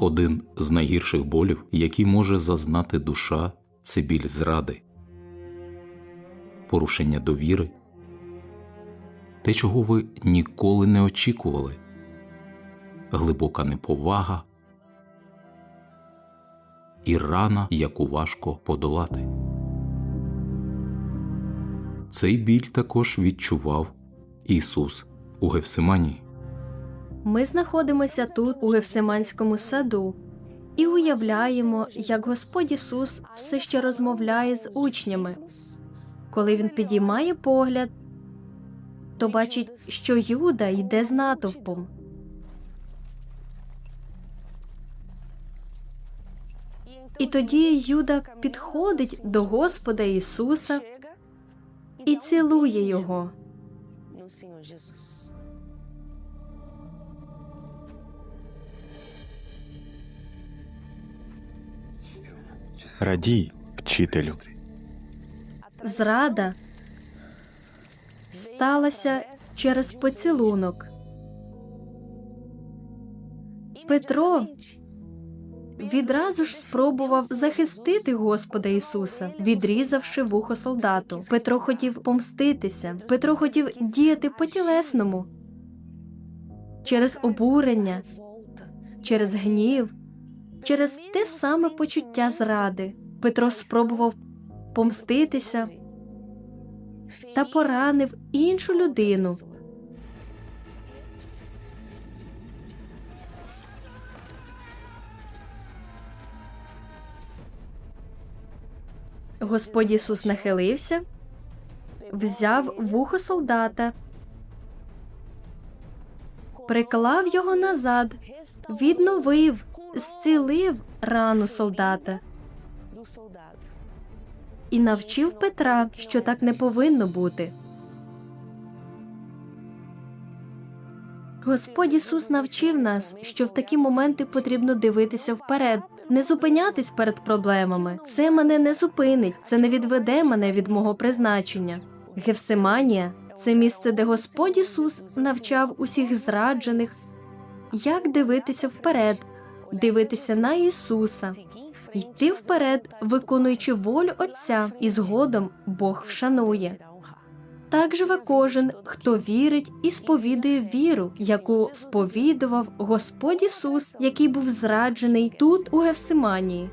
Один з найгірших болів, який може зазнати душа, це біль зради, порушення довіри, те, чого ви ніколи не очікували, глибока неповага і рана, яку важко подолати. Цей біль також відчував Ісус у Гефсиманії. Ми знаходимося тут, у Гевсиманському саду, і уявляємо, як Господь Ісус все ще розмовляє з учнями. Коли він підіймає погляд, то бачить, що Юда йде з натовпом. І тоді Юда підходить до Господа Ісуса і цілує його. Радій, вчителю. Зрада сталася через поцілунок. Петро відразу ж спробував захистити Господа Ісуса, відрізавши вухо солдату. Петро хотів помститися. Петро хотів діяти по-тілесному через обурення, через гнів, через те саме почуття зради. Петро спробував помститися та поранив іншу людину. Господь Ісус нахилився, взяв вухо солдата, приклав його назад, відновив, зцілив рану солдата і навчив Петра, що так не повинно бути. Господь Ісус навчив нас, що в такі моменти потрібно дивитися вперед, не зупинятись перед проблемами. Це мене не зупинить, це не відведе мене від мого призначення. Гефсиманія це місце, де Господь Ісус навчав усіх зраджених, як дивитися вперед, дивитися на Ісуса, йти вперед, виконуючи волю Отця, і згодом Бог вшанує. Так живе кожен, хто вірить і сповідує віру, яку сповідував Господь Ісус, який був зраджений тут у Гевсиманії.